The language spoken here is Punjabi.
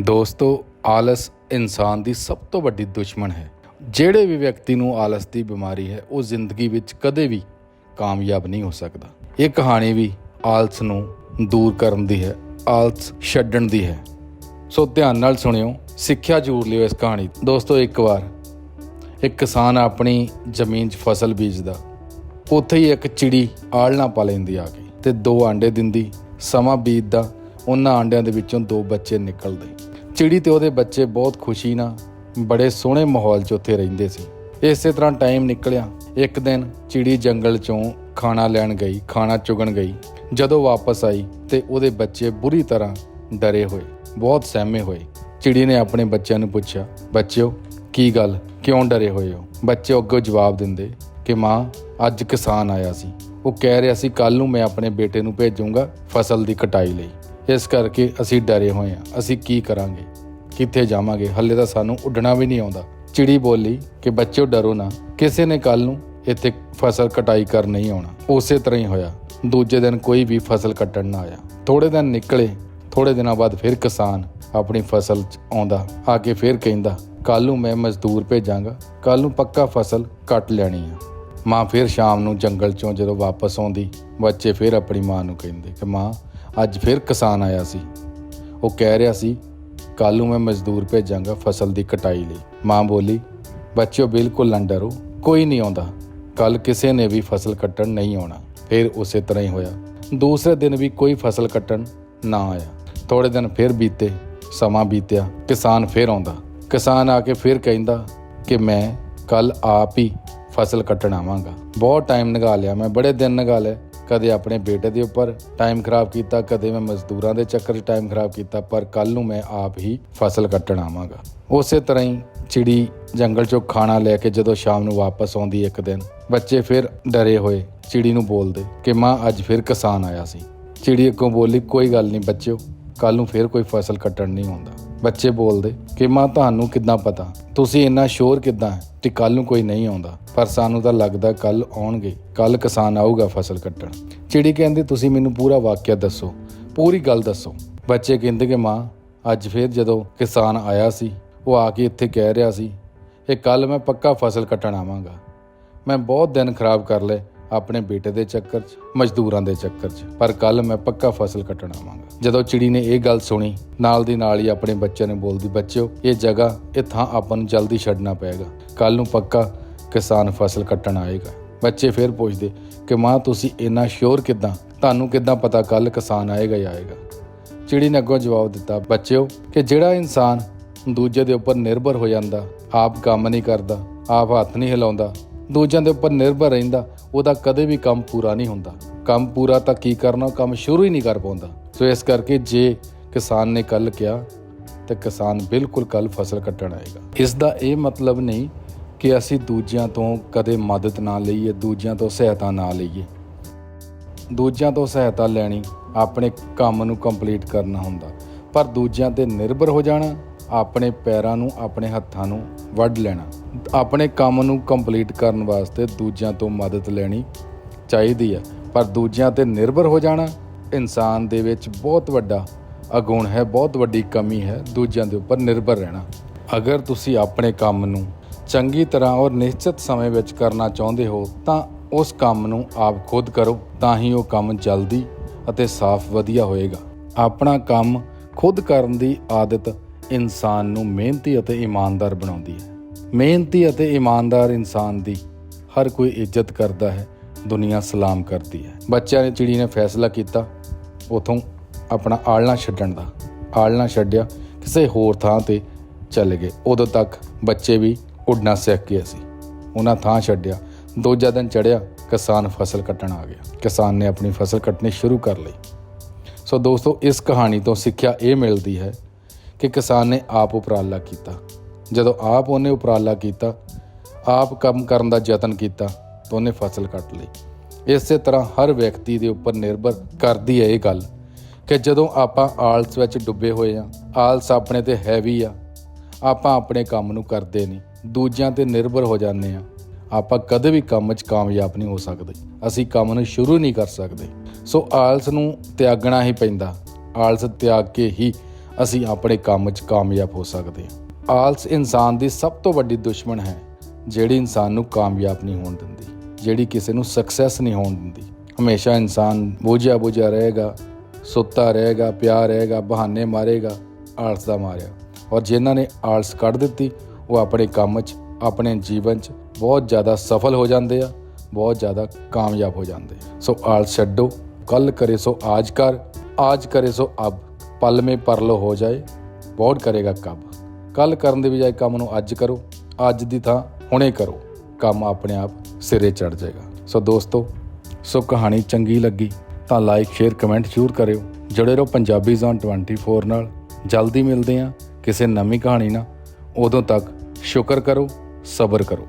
ਦੋਸਤੋ, ਆਲਸ ਇਨਸਾਨ ਦੀ ਸਭ ਤੋਂ ਵੱਡੀ ਦੁਸ਼ਮਣ ਹੈ। ਜਿਹੜੇ ਵੀ ਵਿਅਕਤੀ ਨੂੰ ਆਲਸ ਦੀ ਬਿਮਾਰੀ ਹੈ, ਉਹ ਜ਼ਿੰਦਗੀ ਵਿੱਚ ਕਦੇ ਵੀ ਕਾਮਯਾਬ ਨਹੀਂ ਹੋ ਸਕਦਾ। ਇਹ ਕਹਾਣੀ ਵੀ ਆਲਸ ਨੂੰ ਦੂਰ ਕਰਨ ਦੀ ਹੈ, ਆਲਸ ਛੱਡਣ ਦੀ ਹੈ। ਸੋ ਧਿਆਨ ਨਾਲ ਸੁਣਿਓ, ਸਿੱਖਿਆ ਜ਼ਰੂਰ ਲਿਓ ਇਸ ਕਹਾਣੀ। ਦੋਸਤੋ, ਇੱਕ ਵਾਰ ਇੱਕ ਕਿਸਾਨ ਆਪਣੀ ਜ਼ਮੀਨ 'ਚ ਫਸਲ ਬੀਜਦਾ। ਉੱਥੇ ਹੀ ਇੱਕ ਚਿੜੀ ਆਲਣਾ ਪਾ ਲੈਂਦੀ ਆ ਕੇ ਤੇ ਦੋ ਆਂਡੇ ਦਿੰਦੀ, ਸਮਾਂ ਬੀਤਦਾ, ਉਹਨਾਂ ਆਂਡਿਆਂ ਦੇ ਵਿੱਚੋਂ ਦੋ ਬੱਚੇ ਨਿਕਲਦੇ। ਚਿੜੀ ਤੇ ਉਹਦੇ ਬੱਚੇ ਬਹੁਤ ਖੁਸ਼ੀ ਨਾਲ ਬੜੇ ਸੋਹਣੇ ਮਾਹੌਲ 'ਚ ਉੱਥੇ ਰਹਿੰਦੇ ਸੀ। ਇਸੇ ਤਰ੍ਹਾਂ ਟਾਈਮ ਨਿਕਲਿਆ। ਇੱਕ ਦਿਨ ਚਿੜੀ ਜੰਗਲ 'ਚੋਂ ਖਾਣਾ ਲੈਣ ਗਈ, ਖਾਣਾ ਚੁਗਣ ਗਈ। ਜਦੋਂ ਵਾਪਸ ਆਈ ਤੇ ਉਹਦੇ ਬੱਚੇ ਬੁਰੀ ਤਰ੍ਹਾਂ ਡਰੇ ਹੋਏ, ਬਹੁਤ ਸਹਿਮੇ ਹੋਏ। ਚਿੜੀ ਨੇ ਆਪਣੇ ਬੱਚਿਆਂ ਨੂੰ ਪੁੱਛਿਆ, ਬੱਚਿਓ, ਕੀ ਗੱਲ? ਕਿਉਂ ਡਰੇ ਹੋਏ ਹੋ? ਬੱਚੇ ਅੱਗੋਂ ਜਵਾਬ ਦਿੰਦੇ ਕਿ, ਮਾਂ, ਅੱਜ ਕਿਸਾਨ ਆਇਆ ਸੀ। ਉਹ ਕਹਿ ਰਿਹਾ ਸੀ ਕੱਲ ਨੂੰ ਮੈਂ ਆਪਣੇ ਬੇਟੇ ਨੂੰ ਭੇਜੂੰਗਾ ਫਸਲ ਦੀ ਕਟਾਈ ਲਈ। ਇਸ ਕਰਕੇ ਅਸੀਂ ਡਰੇ ਹੋਏ ਹਾਂ। ਅਸੀਂ ਕੀ ਕਰਾਂਗੇ? ਕਿੱਥੇ ਜਾਵਾਂਗੇ? ਹੱਲੇ ਤਾਂ ਸਾਨੂੰ ਉੱਡਣਾ ਵੀ ਨਹੀਂ ਆਉਂਦਾ। ਚਿੜੀ ਬੋਲੀ ਕਿ ਬੱਚਿਓ ਡਰੋ ਨਾ। ਕਿਸੇ ਨੇ ਕੱਲ ਨੂੰ ਇੱਥੇ ਫਸਲ ਕਟਾਈ ਕਰ ਨਹੀਂ ਆਉਣਾ। ਉਸੇ ਤਰ੍ਹਾਂ ਹੀ ਹੋਇਆ। ਦੂਜੇ ਦਿਨ ਕੋਈ ਵੀ ਫਸਲ ਕੱਟਣ ਨਾ ਆਇਆ। ਥੋੜੇ ਦਿਨ ਨਿਕਲੇ। ਥੋੜੇ ਦਿਨਾਂ ਬਾਅਦ ਫਿਰ ਕਿਸਾਨ ਆਪਣੀ ਫਸਲ 'ਚ ਆਉਂਦਾ। ਆ ਕੇ ਫਿਰ ਕਹਿੰਦਾ ਕੱਲ ਨੂੰ ਮੈਂ ਮਜ਼ਦੂਰ ਭੇਜਾਂਗਾ। ਕੱਲ ਨੂੰ ਪੱਕਾ ਫਸਲ ਕੱਟ ਲੈਣੀ ਆ। ਮਾਂ ਫਿਰ ਸ਼ਾਮ ਨੂੰ ਜੰਗਲ 'ਚੋਂ ਜਦੋਂ ਵਾਪਸ ਆਉਂਦੀ, ਬੱਚੇ ਫਿਰ ਆਪਣੀ ਮਾਂ ਨੂੰ ਕਹਿੰਦੇ ਕਿ, ਮਾਂ ਅੱਜ ਫਿਰ ਕਿਸਾਨ ਆਇਆ ਸੀ। ਉਹ ਕਹਿ ਰਿਹਾ ਸੀ ਕੱਲ ਨੂੰ ਮੈਂ ਮਜ਼ਦੂਰ ਭੇਜਾਂਗਾ ਫਸਲ ਦੀ ਕਟਾਈ ਲਈ। ਮਾਂ ਬੋਲੀ, ਬੱਚਿਓ, ਬਿਲਕੁਲ ਨਾ ਡਰੋ, ਕੋਈ ਨਹੀਂ ਆਉਂਦਾ। ਕੱਲ ਕਿਸੇ ਨੇ ਵੀ ਫਸਲ ਕੱਟਣ ਨਹੀਂ ਆਉਣਾ। ਫਿਰ ਉਸੇ ਤਰ੍ਹਾਂ ਹੀ ਹੋਇਆ। ਦੂਸਰੇ ਦਿਨ ਵੀ ਕੋਈ ਫਸਲ ਕੱਟਣ ਨਾ ਆਇਆ। ਥੋੜੇ ਦਿਨ ਫਿਰ ਬੀਤੇ, ਸਮਾਂ ਬੀਤਿਆ, ਕਿਸਾਨ ਫਿਰ ਆਉਂਦਾ। ਕਿਸਾਨ ਆ ਕੇ ਫਿਰ ਕਹਿੰਦਾ ਕਿ ਮੈਂ ਕੱਲ ਆਪ ਹੀ ਫਸਲ ਕੱਟਣ ਆਵਾਂਗਾ। ਬਹੁਤ ਟਾਈਮ ਨਿਗਾ ਮੈਂ ਬੜੇ ਦਿਨ ਨਿਗਾ ਕਦੇ ਆਪਣੇ ਬੇਟੇ ਦੇ ਉੱਪਰ ਟਾਈਮ ਖਰਾਬ ਕੀਤਾ, ਕਦੇ ਮੈਂ ਮਜ਼ਦੂਰਾਂ ਦੇ ਚੱਕਰ 'ਚ ਟਾਈਮ ਖਰਾਬ ਕੀਤਾ, ਪਰ ਕੱਲ ਨੂੰ ਮੈਂ ਆਪ ਹੀ ਫਸਲ ਕੱਟਣ ਆਵਾਂਗਾ। ਉਸੇ ਤਰ੍ਹਾਂ ਹੀ ਚਿੜੀ ਜੰਗਲ 'ਚੋਂ ਖਾਣਾ ਲੈ ਕੇ ਜਦੋਂ ਸ਼ਾਮ ਨੂੰ ਵਾਪਸ ਆਉਂਦੀ ਇੱਕ ਦਿਨ, ਬੱਚੇ ਫਿਰ ਡਰੇ ਹੋਏ, ਚਿੜੀ ਨੂੰ ਬੋਲਦੇ ਕਿ ਮਾਂ ਅੱਜ ਫਿਰ ਕਿਸਾਨ ਆਇਆ ਸੀ। ਚਿੜੀ ਅੱਗੋਂ ਬੋਲੀ, ਕੋਈ ਗੱਲ ਨਹੀਂ ਬੱਚਿਓ ਕੱਲ ਨੂੰ ਫਿਰ ਕੋਈ ਫਸਲ ਕੱਟਣ ਨਹੀਂ ਆਉਂਦਾ। ਬੱਚੇ ਬੋਲਦੇ ਕਿ ਮਾਂ, ਤੁਹਾਨੂੰ ਕਿੱਦਾਂ ਪਤਾ? ਤੁਸੀਂ ਇੰਨਾ ਸ਼ੋਰ ਕਿੱਦਾਂ ਹੈ ਕਿ ਕੱਲ ਨੂੰ ਕੋਈ ਨਹੀਂ ਆਉਂਦਾ? ਪਰ ਸਾਨੂੰ ਤਾਂ ਲੱਗਦਾ ਕੱਲ ਆਉਣਗੇ। ਕੱਲ ਕਿਸਾਨ ਆਊਗਾ ਫਸਲ ਕੱਟਣ। ਚਿੜੀ ਕਹਿੰਦੀ, ਤੁਸੀਂ ਮੈਨੂੰ ਪੂਰਾ ਵਾਕਿਆ ਦੱਸੋ। ਪੂਰੀ ਗੱਲ ਦੱਸੋ। ਬੱਚੇ ਕਹਿੰਦੇ ਕਿ, ਮਾਂ, ਅੱਜ ਫਿਰ ਜਦੋਂ ਕਿਸਾਨ ਆਇਆ ਸੀ, ਉਹ ਆ ਕੇ ਇੱਥੇ ਕਹਿ ਰਿਹਾ ਸੀ ਕਿ ਕੱਲ ਮੈਂ ਪੱਕਾ ਫਸਲ ਕੱਟਣ ਆਵਾਂਗਾ। ਮੈਂ ਬਹੁਤ ਦਿਨ ਖਰਾਬ ਕਰ ਲਏ ਆਪਣੇ ਬੇਟੇ ਦੇ ਚੱਕਰ 'ਚ, ਮਜ਼ਦੂਰਾਂ ਦੇ ਚੱਕਰ 'ਚ, ਪਰ ਕੱਲ ਮੈਂ ਪੱਕਾ ਫਸਲ ਕੱਟਣ ਆਵਾਂਗਾ। ਜਦੋਂ ਚਿੜੀ ਨੇ ਇਹ ਗੱਲ ਸੁਣੀ, ਨਾਲ ਦੀ ਨਾਲ ਹੀ ਆਪਣੇ ਬੱਚਿਆਂ ਨੂੰ ਬੋਲਦੀ, ਬੱਚਿਓ, ਇਹ ਜਗ੍ਹਾ, ਇਹ ਥਾਂ ਆਪਾਂ ਨੂੰ ਜਲਦੀ ਛੱਡਣਾ ਪਏਗਾ। ਕੱਲ ਨੂੰ ਪੱਕਾ ਕਿਸਾਨ ਫਸਲ ਕੱਟਣ ਆਏਗਾ। ਬੱਚੇ ਫਿਰ ਪੁੱਛਦੇ ਕਿ, ਮਾਂ, ਤੁਸੀਂ ਇੰਨਾ ਸ਼ੋਰ ਕਿਦਾਂ? ਤੁਹਾਨੂੰ ਕਿਦਾਂ ਪਤਾ ਕੱਲ ਕਿਸਾਨ ਆਏਗਾ ਜਾਂ ਆਏਗਾ? ਚਿੜੀ ਨੇ ਅੱਗੋਂ ਜਵਾਬ ਦਿੱਤਾ, ਬੱਚਿਓ, ਕਿ ਜਿਹੜਾ ਇਨਸਾਨ ਦੂਜੇ ਦੇ ਉੱਪਰ ਨਿਰਭਰ ਹੋ ਜਾਂਦਾ, ਆਪ ਕੰਮ ਨਹੀਂ ਕਰਦਾ, ਆਪ ਹੱਥ ਨਹੀਂ ਹਿਲਾਉਂਦਾ, ਦੂਜਿਆਂ ਦੇ ਉੱਪਰ ਨਿਰਭਰ ਰਹਿੰਦਾ, ਉਹਦਾ ਕਦੇ ਵੀ ਕੰਮ ਪੂਰਾ ਨਹੀਂ ਹੁੰਦਾ। ਕੰਮ ਪੂਰਾ ਤਾਂ ਕੀ ਕਰਨਾ ਕੰਮ ਸ਼ੁਰੂ ਹੀ ਨਹੀਂ ਕਰ ਪਾਉਂਦਾ। ਸੋ ਇਸ ਕਰਕੇ ਜੇ ਕਿਸਾਨ ਨੇ ਕੱਲ ਕਿਹਾ, ਤੇ ਕਿਸਾਨ ਬਿਲਕੁਲ ਕੱਲ ਫਸਲ ਕੱਟਣ ਆਏਗਾ। ਇਸ ਦਾ ਇਹ ਮਤਲਬ ਨਹੀਂ ਕਿ ਅਸੀਂ ਦੂਜਿਆਂ ਤੋਂ ਕਦੇ ਮਦਦ ਨਾ ਲਈਏ, ਦੂਜਿਆਂ ਤੋਂ ਸਹਾਇਤਾ ਨਾ ਲਈਏ। ਦੂਜਿਆਂ ਤੋਂ ਸਹਾਇਤਾ ਲੈਣੀ ਆਪਣੇ ਕੰਮ ਨੂੰ ਕੰਪਲੀਟ ਕਰਨਾ ਹੁੰਦਾ, ਪਰ ਦੂਜਿਆਂ ਤੇ ਨਿਰਭਰ ਹੋ ਜਾਣਾ, ਆਪਣੇ ਪੈਰਾਂ ਨੂੰ, ਆਪਣੇ ਹੱਥਾਂ ਨੂੰ ਵੱਢ ਲੈਣਾ। ਆਪਣੇ ਕੰਮ ਨੂੰ ਕੰਪਲੀਟ ਕਰਨ ਵਾਸਤੇ ਦੂਜਿਆਂ ਤੋਂ ਮਦਦ ਲੈਣੀ ਚਾਹੀਦੀ ਹੈ, ਪਰ ਦੂਜਿਆਂ ਤੇ ਨਿਰਭਰ ਹੋ ਜਾਣਾ ਇਨਸਾਨ ਦੇ ਵਿੱਚ ਬਹੁਤ ਵੱਡਾ ਅਗੁਣ ਹੈ, ਬਹੁਤ ਵੱਡੀ ਕਮੀ ਹੈ, ਦੂਜਿਆਂ ਦੇ ਉੱਪਰ ਨਿਰਭਰ ਰਹਿਣਾ। ਅਗਰ ਤੁਸੀਂ ਆਪਣੇ ਕੰਮ ਨੂੰ ਚੰਗੀ ਤਰ੍ਹਾਂ ਔਰ ਨਿਸ਼ਚਿਤ ਸਮੇਂ ਵਿੱਚ ਕਰਨਾ ਚਾਹੁੰਦੇ ਹੋ, ਤਾਂ ਉਸ ਕੰਮ ਨੂੰ ਆਪ ਖੁਦ ਕਰੋ, ਤਾਂ ਹੀ ਉਹ ਕੰਮ ਜਲਦੀ ਅਤੇ ਸਾਫ਼ ਵਧੀਆ ਹੋਏਗਾ। ਆਪਣਾ ਕੰਮ ਖੁਦ ਕਰਨ ਦੀ ਆਦਤ ਇਨਸਾਨ ਨੂੰ ਮਿਹਨਤੀ ਅਤੇ ਇਮਾਨਦਾਰ ਬਣਾਉਂਦੀ ਹੈ। ਮਿਹਨਤੀ ਅਤੇ ਇਮਾਨਦਾਰ ਇਨਸਾਨ ਦੀ ਹਰ ਕੋਈ ਇੱਜ਼ਤ ਕਰਦਾ ਹੈ, ਦੁਨੀਆ ਸਲਾਮ ਕਰਦੀ ਹੈ। ਬੱਚਿਆਂ ਨੇ ਚਿੜੀ ਨੇ ਫੈਸਲਾ ਕੀਤਾ ਉਥੋਂ ਆਪਣਾ ਆਲਣਾ ਛੱਡਣ ਦਾ। ਆਲਣਾ ਛੱਡਿਆ, ਕਿਸੇ ਹੋਰ ਥਾਂ ਤੇ ਚਲੇ ਗਏ। ਉਦੋਂ ਤੱਕ ਬੱਚੇ ਵੀ ਉੱਡਣਾ ਸਿੱਖ ਗਏ ਸੀ। ਉਹਨਾਂ ਥਾਂ ਛੱਡਿਆ। ਦੂਜਾ ਦਿਨ ਚੜਿਆ ਕਿਸਾਨ ਫਸਲ ਕੱਟਣ ਆ ਗਿਆ। ਕਿਸਾਨ ਨੇ ਆਪਣੀ ਫਸਲ ਕੱਟਣੀ ਸ਼ੁਰੂ ਕਰ ਲਈ। ਸੋ ਦੋਸਤੋ, ਇਸ ਕਹਾਣੀ ਤੋਂ ਸਿੱਖਿਆ ਇਹ ਮਿਲਦੀ ਹੈ ਕਿ ਕਿਸਾਨ ਨੇ ਆਪ ਉਪਰਾਲਾ ਕੀਤਾ। ਜਦੋਂ ਆਪ ਉਹਨੇ ਉਪਰਾਲਾ ਕੀਤਾ, ਆਪ ਕੰਮ ਕਰਨ ਦਾ ਯਤਨ ਕੀਤਾ, ਤਾਂ ਉਹਨੇ ਫਸਲ ਕੱਟ ਲਈ। ਇਸੇ ਤਰ੍ਹਾਂ ਹਰ ਵਿਅਕਤੀ ਦੇ ਉੱਪਰ ਨਿਰਭਰ ਕਰਦੀ ਹੈ ਇਹ ਗੱਲ ਕਿ ਜਦੋਂ ਆਪਾਂ ਆਲਸ ਵਿੱਚ ਡੁੱਬੇ ਹੋਏ ਆ ਆਲਸ ਆਪਣੇ ਤੇ ਹੈਵੀ ਆ, ਆਪਾਂ ਆਪਣੇ ਕੰਮ ਨੂੰ ਕਰਦੇ ਨਹੀਂ, ਦੂਜਿਆਂ ਤੇ ਨਿਰਭਰ ਹੋ ਜਾਂਦੇ ਆ ਆਪਾਂ ਕਦੇ ਵੀ ਕੰਮ 'ਚ ਕਾਮਯਾਬ ਨਹੀਂ ਹੋ ਸਕਦੇ, ਅਸੀਂ ਕੰਮ ਨੂੰ ਸ਼ੁਰੂ ਨਹੀਂ ਕਰ ਸਕਦੇ। ਸੋ ਆਲਸ ਨੂੰ ਤਿਆਗਣਾ ਹੀ ਪੈਂਦਾ, ਆਲਸ ਤਿਆਗ ਕੇ ਹੀ ਅਸੀਂ ਆਪਣੇ ਕੰਮ 'ਚ ਕਾਮਯਾਬ ਹੋ ਸਕਦੇ ਹਾਂ। ਆਲਸ ਇਨਸਾਨ ਦੀ ਸਭ ਤੋਂ ਵੱਡੀ ਦੁਸ਼ਮਣ ਹੈ, ਜਿਹੜੀ ਇਨਸਾਨ ਨੂੰ ਕਾਮਯਾਬ ਨਹੀਂ ਹੋਣ ਦਿੰਦੀ। ਜਿਹੜੀ ਕਿਸੇ ਨੂੰ ਸਕਸੈਸ ਨਹੀਂ ਹੋਣ ਦਿੰਦੀ। ਹਮੇਸ਼ਾ ਇਨਸਾਨ ਬੋਝਿਆ ਬੋਝਿਆ ਰਹੇਗਾ, ਸੁੱਤਾ ਰਹੇਗਾ, ਪਿਆ ਰਹੇਗਾ, ਬਹਾਨੇ ਮਾਰੇਗਾ, ਆਲਸ ਦਾ ਮਾਰਿਆ। ਔਰ ਜਿਨ੍ਹਾਂ ਨੇ ਆਲਸ ਕੱਢ ਦਿੱਤੀ, ਉਹ ਆਪਣੇ ਕੰਮ 'ਚ, ਆਪਣੇ ਜੀਵਨ 'ਚ ਬਹੁਤ ਜ਼ਿਆਦਾ ਸਫਲ ਹੋ ਜਾਂਦੇ ਆ, ਬਹੁਤ ਜ਼ਿਆਦਾ ਕਾਮਯਾਬ ਹੋ ਜਾਂਦੇ ਸੋ ਆਲਸ ਛੱਡੋ ਕੱਲ ਕਰੇ ਸੋ ਆਜ ਕਰ, ਆਜ ਕਰੇ ਸੋ ਅਬ ਪਲ ਮੇ ਪਰਲੋ ਹੋ ਜਾਏ, ਬਹੁਤ ਕਰੇਗਾ ਕਬ। ਕੱਲ ਕਰਨ ਦੇ ਬਜਾਏ ਕੰਮ ਨੂੰ ਅੱਜ ਕਰੋ, ਅੱਜ ਦੀ ਥਾਂ ਹੁਣੇ ਕਰੋ। ਕੰਮ ਆਪਣੇ ਆਪ ਸਿਰੇ ਚੜ ਜਾਏਗਾ। ਸੋ ਦੋਸਤੋ, ਸੋ ਕਹਾਣੀ ਚੰਗੀ ਲੱਗੀ ਤਾਂ ਲਾਈਕ ਸ਼ੇਅਰ ਕਮੈਂਟ ਜ਼ਰੂਰ ਕਰਿਓ। ਜੁੜੇ ਰਹੋ ਪੰਜਾਬੀ ਜ਼ੋਨ 24 ਨਾਲ। ਜਲਦੀ ਮਿਲਦੇ ਹਾਂ। ਕਿਸੇ ਨਵੀਂ ਕਹਾਣੀ ਨਾਲ। ਉਦੋਂ ਤੱਕ ਸ਼ੁਕਰ ਕਰੋ, ਸਬਰ ਕਰੋ।